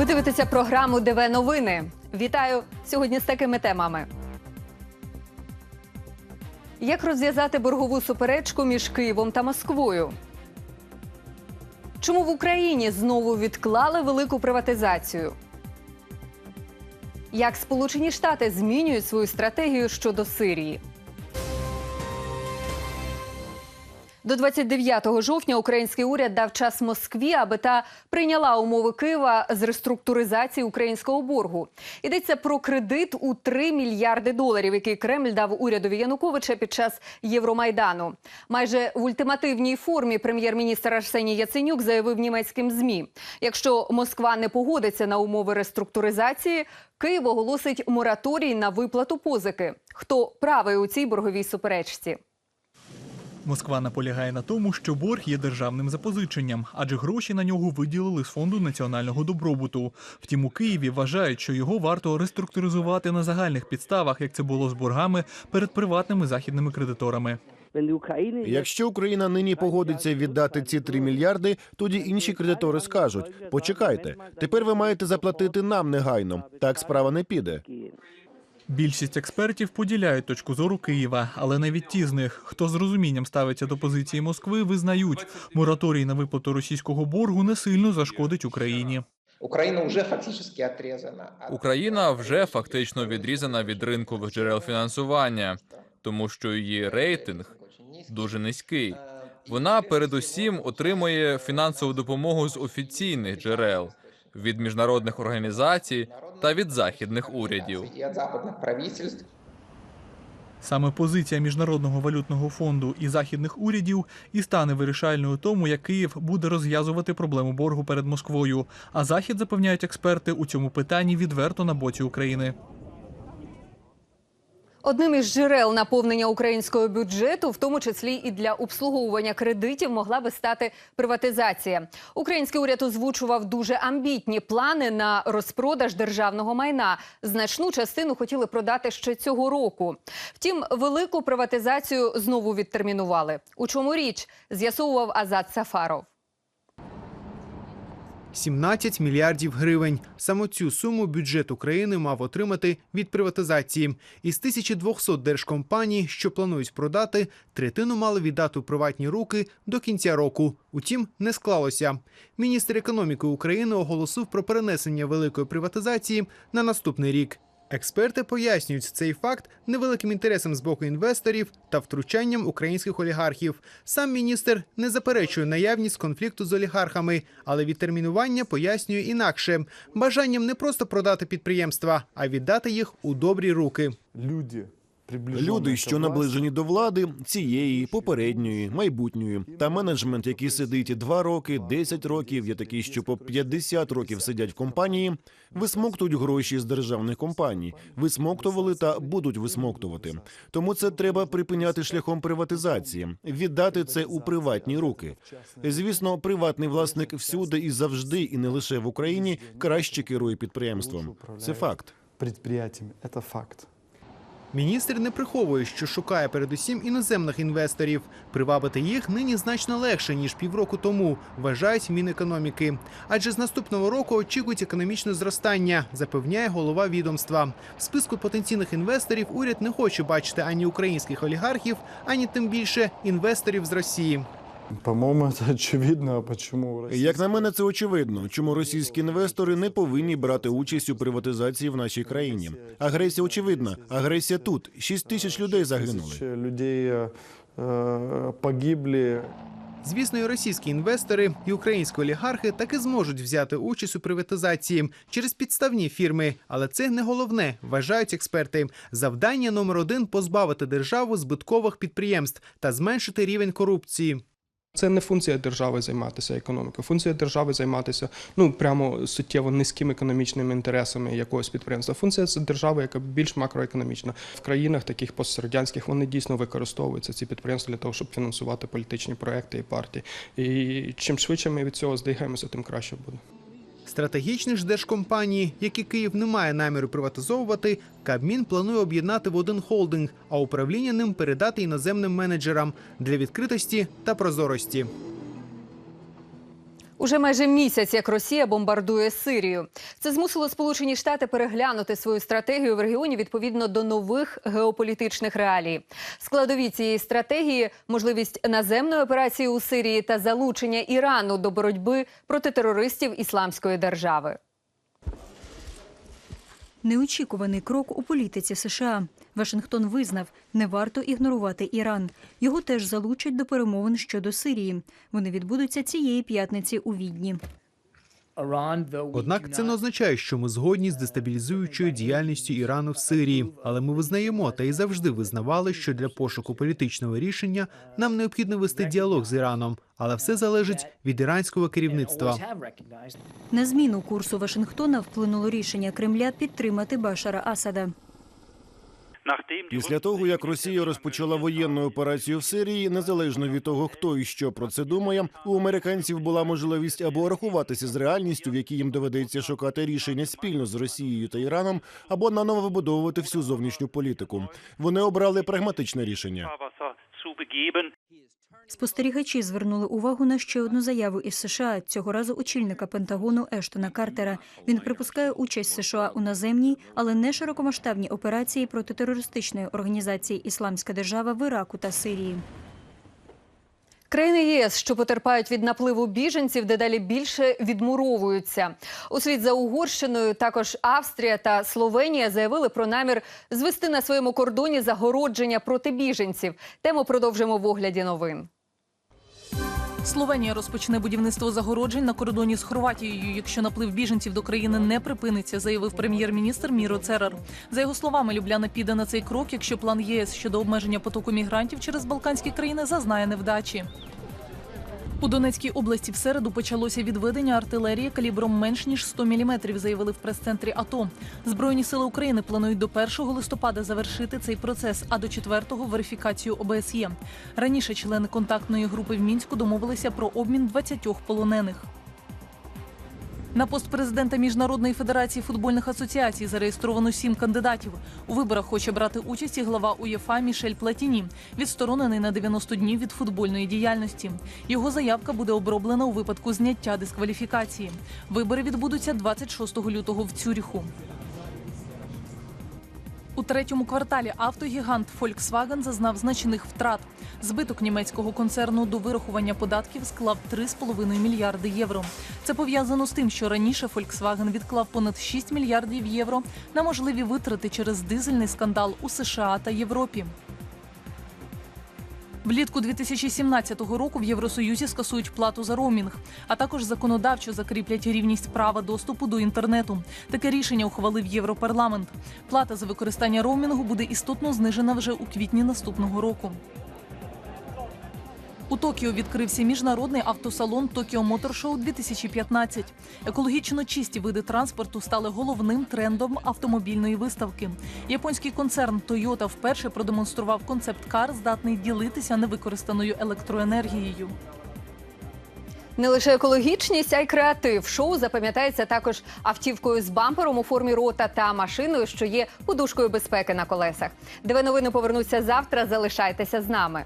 Ви дивитеся програму ДВ Новини. Вітаю сьогодні з такими темами. Як розв'язати боргову суперечку між Києвом та Москвою? Чому в Україні знову відклали велику приватизацію? Як Сполучені Штати змінюють свою стратегію щодо Сирії? До 29 жовтня український уряд дав час Москві, аби та прийняла умови Києва з реструктуризації українського боргу. Йдеться про кредит у 3 мільярди доларів, який Кремль дав урядові Януковича під час Євромайдану. Майже в ультимативній формі прем'єр-міністр Арсеній Яценюк заявив німецьким змі: якщо Москва не погодиться на умови реструктуризації, Київ оголосить мораторій на виплату позики. Хто правий у цій борговій суперечці? Москва наполягає на тому, що борг є державним запозиченням, адже гроші на нього виділили з фонду національного добробуту. Втім, у Києві вважають, що його варто реструктуризувати на загальних підставах, як це було з боргами перед приватними західними кредиторами. Якщо Україна нині погодиться віддати ці 3 мільярди, тоді інші кредитори скажуть: почекайте, тепер ви маєте заплатити нам негайно. Так справа не піде. Більшість експертів поділяють точку зору Києва, але навіть ті з них, хто з розумінням ставиться до позиції Москви, визнають, мораторій на виплату російського боргу не сильно зашкодить Україні. Украина уже фактически отрезана. от- Україна вже фактично відрізана від ринкових джерел фінансування, тому що її рейтинг дуже низький. Вона передусім отримує фінансову допомогу з офіційних джерел від міжнародних організацій та від західних урядів. Саме позиція міжнародного валютного фонду і західних урядів і стане вирішальною тому, як Київ буде розв'язувати проблему боргу перед Москвою. А захід запевняють експерти у цьому питанні відверто на боці України. Одним із джерел наповнення українського бюджету, в тому числі і для обслуговування кредитів, могла би стати приватизація. Український уряд озвучував дуже амбітні плани на розпродаж державного майна. Значну частину хотіли продати ще цього року. Втім, велику приватизацію знову відтермінували. У чому річ з'ясовував Азат Сафаров. 17 мільярдів гривень. Саме цю суму бюджет України мав отримати від приватизації. Із 1200 держкомпаній, що планують продати, третину мали віддати у приватні руки до кінця року. Утім, не склалося. Міністр економіки України оголосив про перенесення великої приватизації на наступний рік. Експерти пояснюють цей факт невеликим інтересом з боку інвесторів та втручанням українських олігархів. Сам міністр не заперечує наявність конфлікту з олігархами, але відтермінування пояснює інакше бажанням не просто продати підприємства, а віддати їх у добрі руки. люди, Люди, що наближені до влади, цієї, попередньої, майбутньої, та менеджмент, який сидить 2 роки, 10 років, є такі, що по 50 років сидять в компанії, висмоктують гроші з державних компаній, висмоктували та будуть висмоктувати. Тому це треба припиняти шляхом приватизації, віддати це у приватні руки. Звісно, приватний власник всюди і завжди, і не лише в Україні, краще керує підприємством. Це факт. предприятиями. Это факт. Міністр не приховує, що шукає передусім іноземних інвесторів. Привабити їх нині значно легше ніж півроку тому, вважають Мінекономіки. Адже з наступного року очікують економічне зростання, запевняє голова відомства. В списку потенційних інвесторів уряд не хоче бачити ані українських олігархів, ані тим більше інвесторів з Росії. По-моему, это очевидно, а почему Россия... Як на мене, це очевидно, чому російські інвестори не повинні брати участь у приватизації в нашій країні. Агресія очевидна. Агресія тут. Шість тисяч людей загинули. Тысячи людей э, э, погибли. Звісно, і російські інвестори, і українські олігархи таки зможуть взяти участь у приватизації через підставні фірми. Але це не головне, вважають експерти. Завдання номер один позбавити державу збиткових підприємств та зменшити рівень корупції. Це не функція держави займатися економікою. Функція держави займатися ну прямо суттєво низькими економічними інтересами якогось підприємства. Функція держави, яка більш макроекономічна. В країнах таких пострадянських вони дійсно використовуються ці підприємства для того, щоб фінансувати політичні проекти і партії. І чим швидше ми від цього здвигаємося, тим краще буде. Стратегічні ж держкомпанії, які Київ не має наміру приватизовувати, Кабмін планує об'єднати в один холдинг, а управління ним передати іноземним менеджерам для відкритості та прозорості. Уже майже місяць, як Росія бомбардує Сирію. Це змусило Сполучені Штати переглянути свою стратегію в регіоні відповідно до нових геополітичних реалій. Складові цієї стратегії можливість наземної операції у Сирії та залучення Ірану до боротьби проти терористів Ісламської держави. Неочікуваний крок у політиці США. Вашингтон визнав, не варто ігнорувати Іран. Його теж залучать до перемовин щодо Сирії. Вони відбудуться цієї п'ятниці у Відні. Однак це не означає, що ми згодні з дестабілізуючою діяльністю Ірану в Сирії. Але ми визнаємо та й завжди визнавали, що для пошуку політичного рішення нам необхідно вести діалог з Іраном, але все залежить від іранського керівництва. На зміну курсу Вашингтона вплинуло рішення Кремля підтримати Башара Асада. Після того, як Росія розпочала воєнну операцію в Сирії, незалежно від того, хто і що про це думає, у американців була можливість або рахуватися з реальністю, в якій їм доведеться шукати рішення спільно з Росією та Іраном, або наново вибудовувати всю зовнішню політику. Вони обрали прагматичне рішення. Спостерігачі звернули увагу на ще одну заяву із США. Цього разу очільника Пентагону Ештона Картера. Він припускає участь США у наземній, але не широкомасштабній операції проти терористичної організації Ісламська держава в Іраку та Сирії. Країни ЄС, що потерпають від напливу біженців, дедалі більше відмуровуються. Услід за Угорщиною також Австрія та Словенія заявили про намір звести на своєму кордоні загородження проти біженців. Тему продовжимо в огляді новин. Словенія розпочне будівництво загороджень на кордоні з Хорватією, якщо наплив біженців до країни не припиниться, заявив прем'єр-міністр Міро Церер. За його словами, Любляна піде на цей крок, якщо план ЄС щодо обмеження потоку мігрантів через Балканські країни зазнає невдачі. У Донецькій області в середу почалося відведення артилерії калібром менш ніж 100 мм, заявили в прес-центрі АТО. Збройні сили України планують до 1 листопада завершити цей процес, а до 4-го – верифікацію ОБСЄ. Раніше члени контактної групи в Мінську домовилися про обмін 20 полонених. На пост президента Міжнародної федерації футбольних асоціацій зареєстровано сім кандидатів. У виборах хоче брати участь і глава УЄФА Мішель Платіні, відсторонений на 90 днів від футбольної діяльності. Його заявка буде оброблена у випадку зняття дискваліфікації. Вибори відбудуться 26 лютого в Цюріху. Третьому кварталі автогігант Volkswagen зазнав значних втрат. Збиток німецького концерну до вирахування податків склав 3,5 мільярди євро. Це пов'язано з тим, що раніше Volkswagen відклав понад 6 мільярдів євро на можливі витрати через дизельний скандал у США та Європі. Влітку 2017 року в Євросоюзі скасують плату за роумінг, а також законодавчо закріплять рівність права доступу до інтернету. Таке рішення ухвалив Європарламент. Плата за використання роумінгу буде істотно знижена вже у квітні наступного року. У Токіо відкрився міжнародний автосалон Токіо Мотор Шоу 2015. Екологічно чисті види транспорту стали головним трендом автомобільної виставки. Японський концерн Toyota вперше продемонстрував концепт-кар, здатний ділитися невикористаною електроенергією. Не лише екологічність, а й креатив. Шоу запам'ятається також автівкою з бампером у формі рота та машиною, що є подушкою безпеки на колесах. ДВ новини повернуться завтра. Залишайтеся з нами.